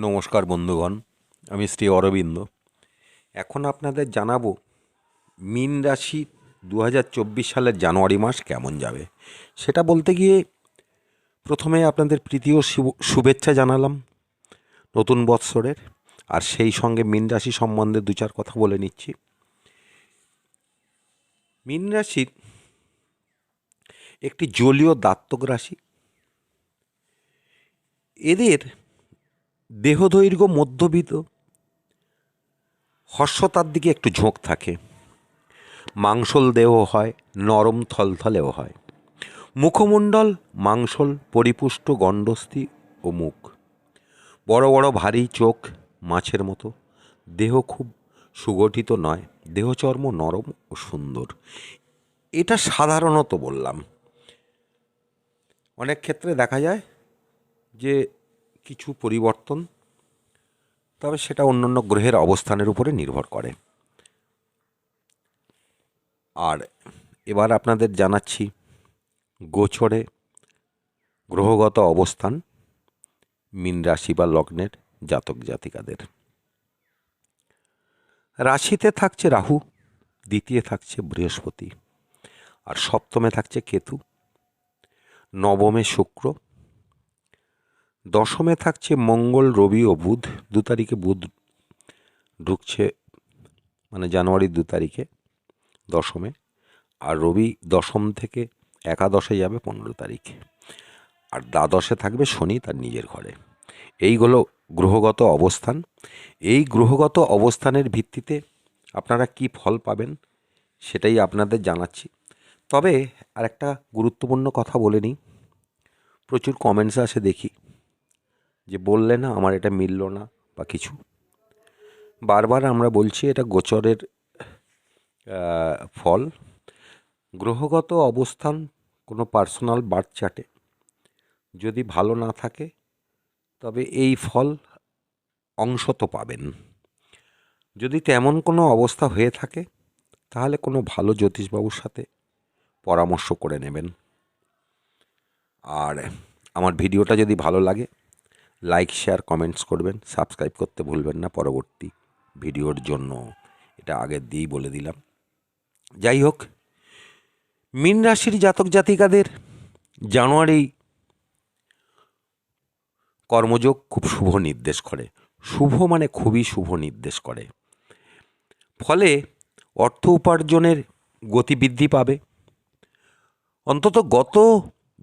নমস্কার বন্ধুগণ, আমি শ্রী অরবিন্দ। এখন আপনাদের জানাব মীন রাশি দু হাজার চব্বিশ সালের জানুয়ারি মাস কেমন যাবে। সেটা বলতে গিয়ে প্রথমে আপনাদের প্রীতি ও শুভ- শুভেচ্ছা জানালাম নতুন বৎসরের। আর সেই সঙ্গে মীন রাশি সম্বন্ধে দু চার কথা বলে নিচ্ছি। মীন রাশির একটি জলীয় দাত্তক রাশি। এদের দেহদৈর্ঘ্য মধ্যবিত্ত। হর্ষতার দিকে একটু ঝোঁক থাকে। মাংসল দেহ হয়, নরম থলথলেও হয়। মুখমণ্ডল, মাংসল, পরিপুষ্ট গণ্ডস্থি ও মুখ। বড় বড় ভারী চোখ, মাছের মতো। দেহ খুব সুগঠিত নয়, দেহচর্ম নরম ও সুন্দর। এটা সাধারণত বললাম। অনেক ক্ষেত্রে দেখা যায় যে কিছু পরিবর্তন, তবে সেটা অন্যান্য গ্রহের অবস্থানের উপরে নির্ভর করে। আর এবার আপনাদের জানাচ্ছি গোচরে গ্রহগত অবস্থান মীন রাশি বা লগ্নের জাতক জাতিকাদের। রাশিতে থাকছে রাহু, দ্বিতীয় থাকছে বৃহস্পতি, আর সপ্তমে থাকছে কেতু, নবমে শুক্র দশমে থাকছে মঙ্গল, রবি ও বুধ। দু তারিখে বুধ ঢুকছে মানে জানুয়ারির দু তারিখে দশমে। আর রবি দশম থেকে একাদশে যাবে পনেরো তারিখে। আর দ্বাদশে থাকবে শনি তার নিজের ঘরে। এইগুলো গ্রহগত অবস্থান। এই গ্রহগত অবস্থানের ভিত্তিতে আপনারা কি ফল পাবেন সেটাই আপনাদের জানাচ্ছি। তবে আর একটা গুরুত্বপূর্ণ কথা বলে নিই। প্রচুর কমেন্টস আসে দেখি। যে বললে না, আমার এটা মিলল না বা কিছু। বারবার আমরা বলছি এটা গোচরের ফল। গ্রহগত অবস্থান কোনো পার্সোনাল বার্থ চার্টে যদি ভালো না থাকে, তবে এই ফল অংশত পাবেন। যদি তেমন কোনো অবস্থা হয়ে থাকে, তাহলে কোনো ভালো জ্যোতিষবাবুর সাথে পরামর্শ করে নেবেন। আর আমার ভিডিওটা যদি ভালো লাগে লাইক শেয়ার কমেন্টস করবেন। সাবস্ক্রাইব করতে ভুলবেন না পরবর্তী ভিডিওর জন্য। এটা আগের দিয়েই বলে দিলাম। যাই হোক, মীন রাশির জাতক জাতিকাদের জানুয়ারি কর্মযোগ খুব শুভ নির্দেশ করে। শুভ মানে খুবই শুভ নির্দেশ করে। ফলে অর্থ উপার্জনের গতিবৃদ্ধি পাবে। অন্তত গত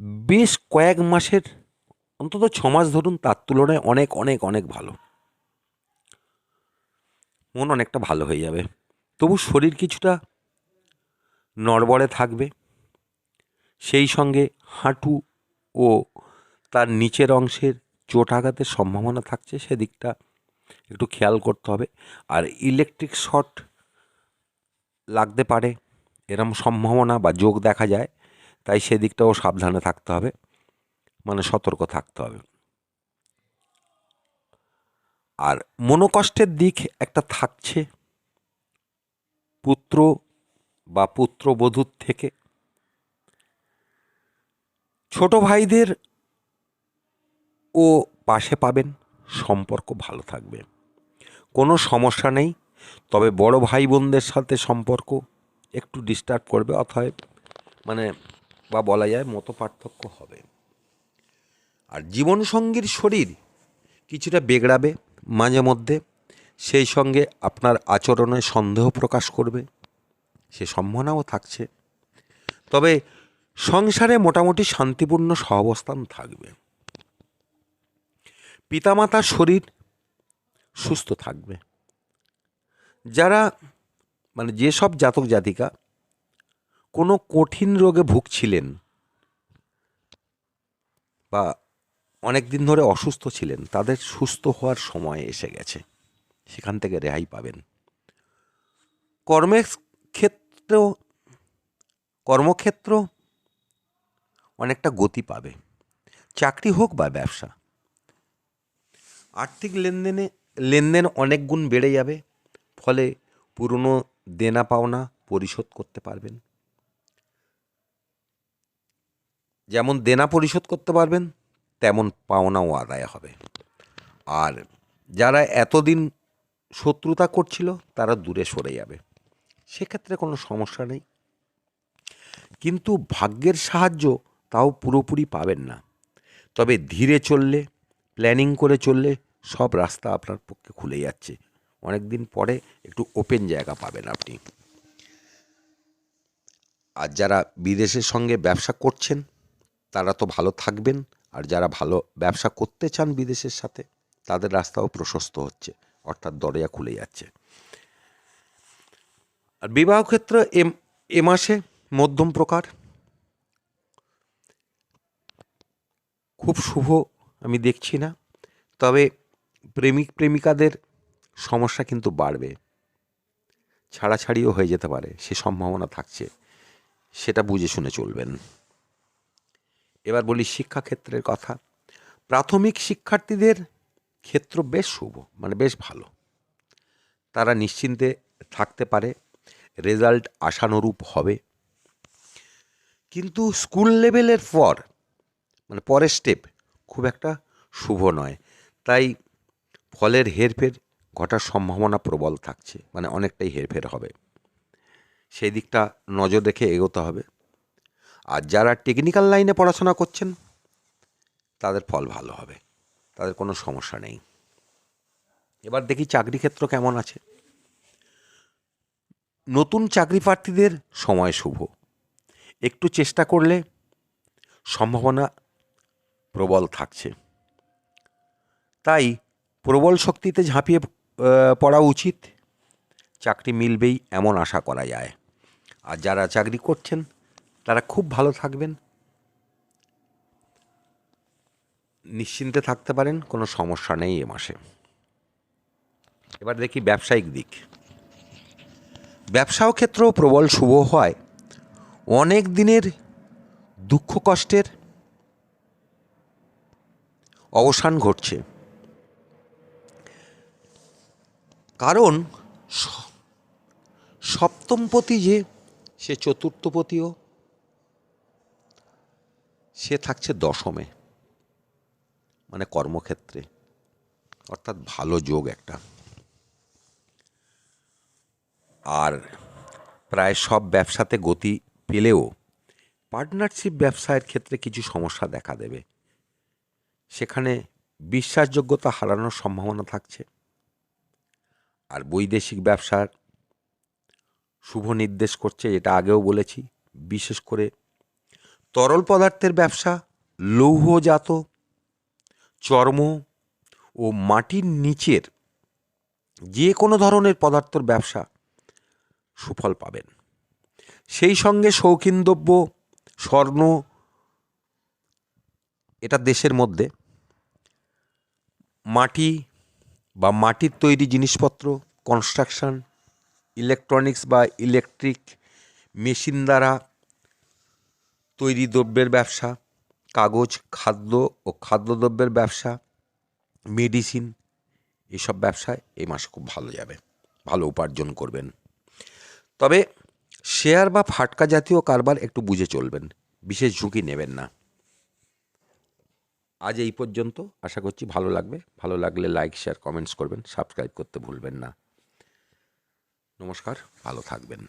বেশ কয়েক মাসের অন্তত ছ মাস ধরুন তার তুলনায় অনেক অনেক অনেক ভালো। মন অনেকটা ভালো হয়ে যাবে। তবু শরীর কিছুটা নড়বড়ে থাকবে। সেই সঙ্গে হাঁটু ও তার নিচের অংশের চোট আঘাতের সম্ভাবনা থাকছে, সেদিকটা একটু খেয়াল করতে হবে। আর ইলেকট্রিক শর্ট লাগতে পারে, এরম সম্ভাবনা বা যোগ দেখা যায়, তাই সেদিকটাও সাবধানে থাকতে হবে। মানে সতর্ক থাকতে হবে। আর মনোকষ্টের দিক একটা থাকছে। পুত্র বা পুত্রবধূর থেকে। ছোট ভাইদের ও পাশে পাবেন, সম্পর্ক ভালো থাকবে। কোনো সমস্যা নেই, তবে বড় ভাই বোনদের সাথে সম্পর্ক একটু ডিস্টার্ব করবে, অথবা মানে বা বলা যায় মতো পার্থক্য হবে। আর জীবনসঙ্গীর শরীর কিছুটা বেগড়াবে মাঝে মধ্যে, সেই সঙ্গে আপনার আচরণে সন্দেহ প্রকাশ করবে, সে সম্ভাবনাও থাকছে। তবে সংসারে মোটামুটি শান্তিপূর্ণ সহাবস্থান থাকবে। পিতামাতার শরীর সুস্থ থাকবে। যারা মানে যেসব জাতক জাতিকা কোনো কঠিন রোগে ভুগছিলেন বা অনেক দিন ধরে অসুস্থ ছিলেন। তাদের সুস্থ হওয়ার সময় এসে গেছে। সেখান থেকে রেহাই পাবেন। কর্মের ক্ষেত্র কর্মক্ষেত্র অনেকটা গতি পাবে। চাকরি হোক বা ব্যবসা, আর্থিক লেনদেনে, লেনদেন অনেক গুণ বেড়ে যাবে। ফলে পুরনো দেনা পাওনা পরিশোধ করতে পারবেন। যেমন দেনা পরিশোধ করতে পারবেন তেমন পাওনাও আদায় হবে। আর যারা এতদিন শত্রুতা করছিল, তারা দূরে সরে যাবে। সেক্ষেত্রে কোনো সমস্যা নেই। কিন্তু ভাগ্যের সাহায্য তাও পুরোপুরি পাবেন না। তবে ধীরে চললে প্ল্যানিং করে চললে সব রাস্তা আপনার পক্ষে খুলে যাচ্ছে। অনেক দিন পরে একটু ওপেন জায়গা পাবেন আপনি। আর যারা বিদেশের সঙ্গে ব্যবসা করছেন, তারা তো ভালো থাকবেন। আর যারা ভালো ব্যবসা করতে চান বিদেশের সাথে, তাদের রাস্তাও প্রশস্ত হচ্ছে, অর্থাৎ দরজা খুলে যাচ্ছে। আর বিবাহ ক্ষেত্র এ মাসে মধ্যম প্রকার। খুব শুভ আমি দেখছি না, তবে প্রেমিক প্রেমিকাদের সমস্যা কিন্তু বাড়বে। ছাড়াছাড়িও হয়ে যেতে পারে, সে সম্ভাবনা থাকছে, সেটা বুঝে শুনে চলবেন। এবার বলি শিক্ষাক্ষেত্রের কথা। প্রাথমিক শিক্ষার্থীদের ক্ষেত্র বেশ শুভ মানে বেশ ভালো। তারা নিশ্চিন্তে থাকতে পারে, রেজাল্ট আশানুরূপ হবে। কিন্তু স্কুল লেভেলের পর মানে পরের স্টেপ, খুব একটা শুভ নয়। তাই ফলের হেরফের ঘটার সম্ভাবনা প্রবল থাকছে মানে অনেকটাই হেরফের হবে। সেই দিকটা নজর রেখে এগোতে হবে। আর যারা টেকনিক্যাল লাইনে পড়াশোনা করছেন, তাদের ফল ভালো হবে, তাদের কোনো সমস্যা নেই। এবার দেখি চাকরি ক্ষেত্র কেমন আছে। নতুন চাকরি প্রার্থীদের সময় শুভ। একটু চেষ্টা করলে সম্ভাবনা প্রবল থাকছে। তাই প্রবল শক্তিতে ঝাঁপিয়ে পড়া উচিত। চাকরি মিলবেই এমন আশা করা যায়। আর যারা চাকরি করছেন তারা খুব ভালো থাকবেন। নিশ্চিন্তে থাকতে পারেন, কোনো সমস্যা নেই এ মাসে। এবার দেখি ব্যবসায়িক দিক। ব্যবসাও ক্ষেত্রেও প্রবল শুভ হয়। অনেক দিনের দুঃখ কষ্টের অবসান ঘটছে। কারণ সপ্তমপতি যে, সে চতুর্থপতিও সে থাকছে দশমে মানে কর্মক্ষেত্রে। অর্থাৎ ভালো যোগ একটা। আর প্রায় সব ব্যবসাতে গতি পেলেও পার্টনারশিপ ব্যবসায়ের ক্ষেত্রে কিছু সমস্যা দেখা দেবে। সেখানে বিশ্বাসযোগ্যতা হারানোর সম্ভাবনা থাকছে। আর বৈদেশিক ব্যবসার শুভ নির্দেশ করছে, এটা আগেও বলেছি, বিশেষ করে তরল পদার্থের ব্যবসা লৌহজাত চর্ম ও মাটির নিচের যে কোনো ধরনের পদার্থর ব্যবসা সুফল পাবেন। সেই সঙ্গে শৌখিন দ্রব্য স্বর্ণ, এটা দেশের মধ্যে, মাটি বা মাটির তৈরি জিনিসপত্র কনস্ট্রাকশন ইলেকট্রনিক্স বা ইলেকট্রিক মেশিন দ্বারা তৈরি দ্রব্যের ব্যবসা, কাগজ, খাদ্য ও খাদ্যদ্রব্যের ব্যবসা, মেডিসিন, এসব ব্যবসায় এই মাসে খুব ভালো যাবে, ভালো উপার্জন করবেন। তবে শেয়ার বা ফাটকা জাতীয় কারবার একটু বুঝে চলবেন, বিশেষ ঝুঁকি নেবেন না। আজ এই পর্যন্ত, আশা করছি ভালো লাগবে, ভালো লাগলে লাইক, শেয়ার, কমেন্টস করবেন, সাবস্ক্রাইব করতে ভুলবেন না। নমস্কার, ভালো থাকবেন।